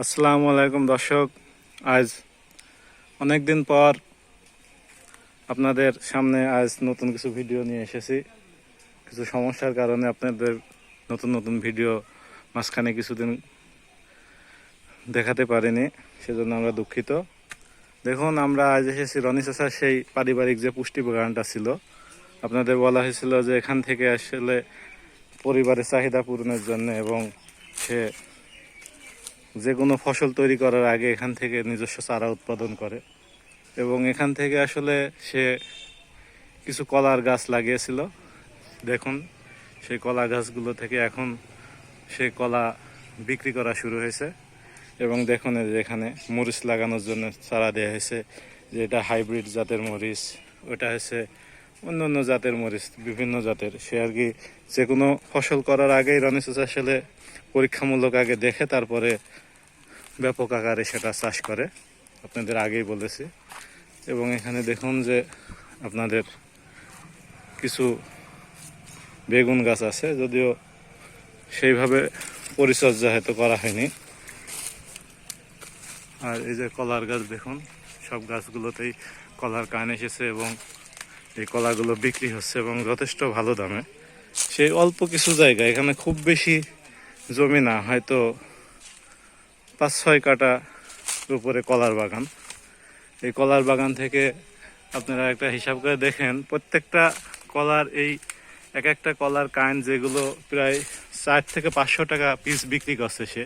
আসসালামু আলাইকুম দর্শক। আজ অনেক দিন পর আপনাদের সামনে আজ নতুন কিছু ভিডিও নিয়ে এসেছি। কিছু সমস্যার কারণে আপনাদের নতুন নতুন ভিডিও মাঝখানে কিছুদিন দেখাতে পারিনি, সেজন্য আমরা দুঃখিত। দেখুন, আমরা আজ এসেছি রনি চাষার সেই পারিবারিক যে পুষ্টি বাগানটা ছিল, আপনাদের বলা হয়েছিল যে এখান থেকে আসলে পরিবারের চাহিদা পূরণের জন্য এবং সে যে কোনো ফসল তৈরি করার আগে এখান থেকে নিজস্ব চারা উৎপাদন করে। এবং এখান থেকে আসলে সে কিছু কলার গাছ লাগিয়েছিল। দেখুন, সেই কলা গাছগুলো থেকে এখন সেই কলা বিক্রি করা শুরু হয়েছে। এবং দেখুন এখানে মরিচ লাগানোর জন্য চারা দেওয়া হয়েছে। যে এটা হাইব্রিড জাতের মরিচ, ওটা হচ্ছে অন্য অন্য জাতের মরিচ, বিভিন্ন জাতের। সে আর কি যে কোনো ফসল করার আগেই রনিস আসলে পরীক্ষামূলক আগে দেখে তারপরে ব্যাপক আকারে সেটা চাষ করে। আপনাদের আগেই বলেছি। এবং এখানে দেখুন যে আপনাদের কিছু বেগুন গাছ আছে, যদিও সেইভাবে পরিচর্যা হয়তো করা হয়নি। আর এই যে কলার গাছ দেখুন, সব গাছগুলোতেই কলার কান এসেছে এবং এই কলাগুলো বিক্রি হচ্ছে এবং যথেষ্ট ভালো দামে। সেই অল্প কিছু জায়গা এখানে খুব বেশি জমি না, হয়তো পাঁচ ছয় কাটা উপরে কলার বাগান। এই কলার বাগান থেকে আপনারা একটা হিসাব করে দেখেন, প্রত্যেকটা কলার এই এক একটা কলার কাইন যেগুলো প্রায় চার থেকে পাঁচশো টাকা পিস বিক্রি করছে সে।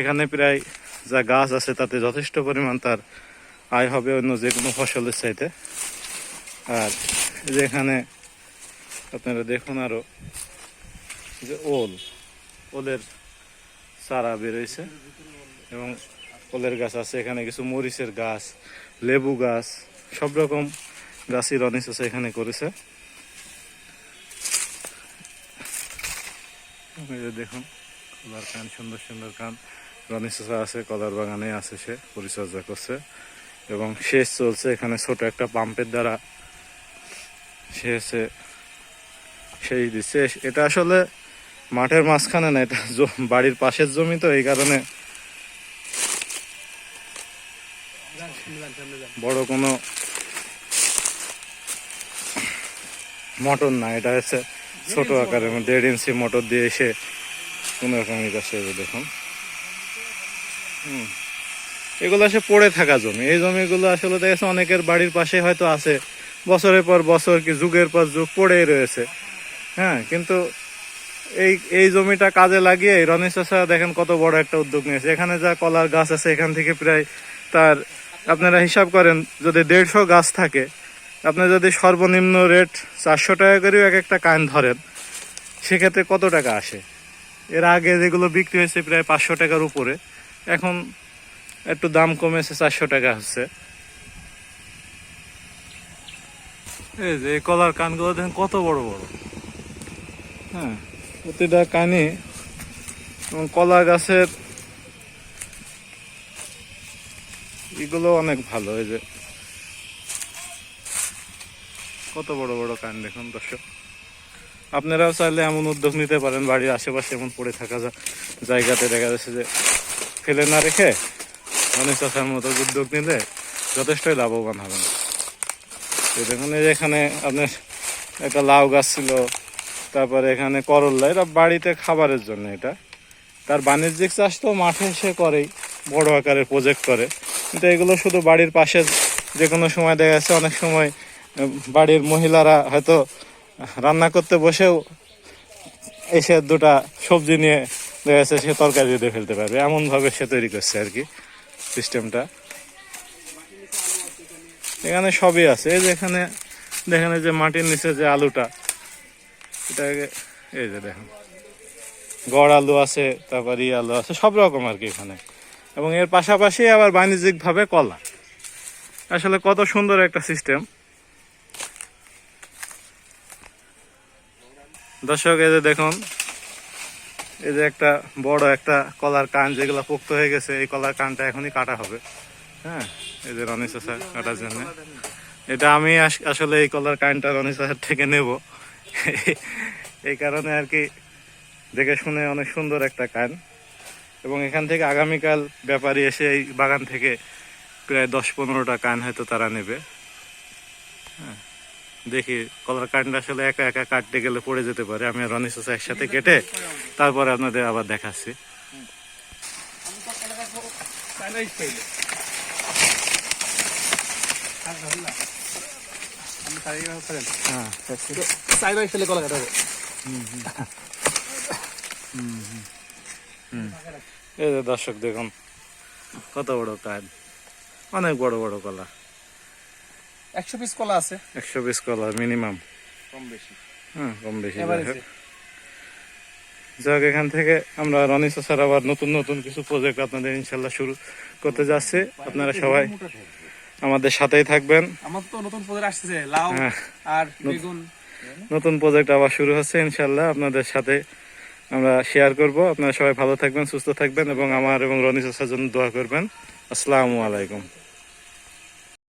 এখানে প্রায় যা গাছ আছে তাতে যথেষ্ট পরিমাণ তার আয় হবে অন্য যে কোনো ফসলের চাইতে। আর এই যে এখানে আপনারা দেখুন আরও যে ওল, ওলের চারা বেরোইছে এবং ওলের গাছ আছে। এখানে কিছু মরিচের গাছ, লেবু গাছ, সব রকম গাছই রনিস আছে এখানে করেছে। দেখুন, কলার কান, সুন্দর সুন্দর কান রনিস আছে, কলার বাগানে আছে সে, পরিচর্যা করছে। এবং শেষ চলছে, এখানে ছোট একটা পাম্পের দ্বারা সে সেই দিচ্ছে। এটা আসলে মাঠের মাঝখানে না, এটা বাড়ির পাশের জমি তো, এই কারণে বড় কোনো মোটর না। এটা হচ্ছে ছোট আকারের মধ্যে দেড় ইঞ্চি মটর দিয়ে এসে কোনো রকম ই করছে দেখুন। এগুলো আসে পড়ে থাকা জমি। এই জমিগুলো আসলে দেখেছে অনেকের বাড়ির পাশে হয়তো আছে। বছরের পর বছর কি যুগের পর যুগ পড়েই রয়েছে। হ্যাঁ কিন্তু এই এই জমিটা কাজে লাগিয়ে রনেশ চাষা দেখেন কত বড় একটা উদ্যোগ নিয়েছে। এখানে যা কলার গাছ আছে, এখান থেকে প্রায় তার, আপনারা হিসাব করেন যদি দেড়শো গাছ থাকে, আপনি যদি সর্বনিম্ন রেট চারশো টাকা করেও এক একটা কান ধরেন, সেক্ষেত্রে কত টাকা আসে? এর আগে যেগুলো বিক্রি হয়েছে প্রায় পাঁচশো টাকার উপরে, এখন একটু দাম কমেছে চারশো টাকা হচ্ছে। এই যে কলার কানগুলো দেখেন কত বড় বড়। হ্যাঁ প্রতিটা কানে এবং কলা গাছের এগুলো অনেক ভালো, এই যে। কত বড় বড় কান দেখুন দর্শক। আপনারাও চাইলে এমন উদ্যোগ নিতে পারেন, বাড়ির আশেপাশে এমন পড়ে থাকা জায়গাতে দেখা যাচ্ছে যে ফেলে না রেখে অনেক চাষার মতো উদ্যোগ নিলে যথেষ্টই লাভবান হবেন। এই দেখুন এখানে আপনার একটা লাউ গাছ ছিল, তারপরে এখানে করল্লা এটা বাড়িতে খাবারের জন্য এটা। তার বাণিজ্যিক চাষ তো মাঠে সে করেই, বড় আকারের প্রজেক্ট করে। কিন্তু এগুলো শুধু বাড়ির পাশে যে কোনো সময় দেখা যাচ্ছে, অনেক সময় বাড়ির মহিলারা হয়তো রান্না করতে বসেও এসে দুটা সবজি নিয়ে দেখা যাচ্ছে সে তরকারি দিয়ে ফেলতে পারবে। এমনভাবে সে তৈরি করছে আর কি সিস্টেমটা এখানে সবই আছে। এই যে এখানে দেখেন যে মাটির নিচে যে আলুটা, এটাকে এই যে দেখেন। গড় আলু আছে, তারপর ই আলু আছে, সব রকম আর কি এখানে। এবং এর পাশাপাশি আবার বাণিজ্যিকভাবে কলা। আসলে কত সুন্দর একটা সিস্টেম। দর্শক, এই যে দেখুন, এই যে একটা বড় একটা কলার কান যেগুলো পোক্ত হয়ে গেছে, এই কলার কানটা এখনই কাটা হবে। হ্যাঁ এই যে রনি চাষা কাটার জন্য। এটা আমি আস- আসলে এই কলার কানটা রনি চাষার থেকে নেব। এই কারণে আর কি দেখে শুনে অনেক সুন্দর একটা কান এবং এখান থেকে আগামীকাল ব্যাপারী এসে এই বাগান থেকে প্রায় দশ পনেরোটা কান হয়তো তারা নেবে। হ্যাঁ দেখি কলার কানটা আসলে একা একা কাটতে গেলে পড়ে যেতে পারে। আমি আর রনি চাচা একসাথে কেটে তারপরে আপনাদের আবার দেখাচ্ছি হ্যাঁ চাইবাই ফেলে কলা কাটাবো এই যে দর্শক দেখুন কত বড় কাজ অনেক বড় বড় কলা। একশো পিস কলা আছে। একশো পিস কলা মিনিমাম কম বেশি। হ্যাঁ কম বেশি। যাক এখান থেকে আমরা রনি স্যার আবার নতুন নতুন কিছু প্রজেক্ট আপনাদের ইনশাল্লাহ শুরু করতে যাচ্ছি। আপনারা সবাই আমাদের সাথেই থাকবেন। আমার তো নতুন প্রজেক্ট আসছে লাউ হ্যাঁ। আর বেগুন। নতুন প্রজেক্ট আবার শুরু হচ্ছে ইনশাআল্লাহ আপনাদের সাথে আমরা শেয়ার করব। আপনারা সবাই ভালো থাকবেন সুস্থ থাকবেন এবং আমার এবং রনি চাষার জন্য দোয়া করবেন। আসসালামু আলাইকুম।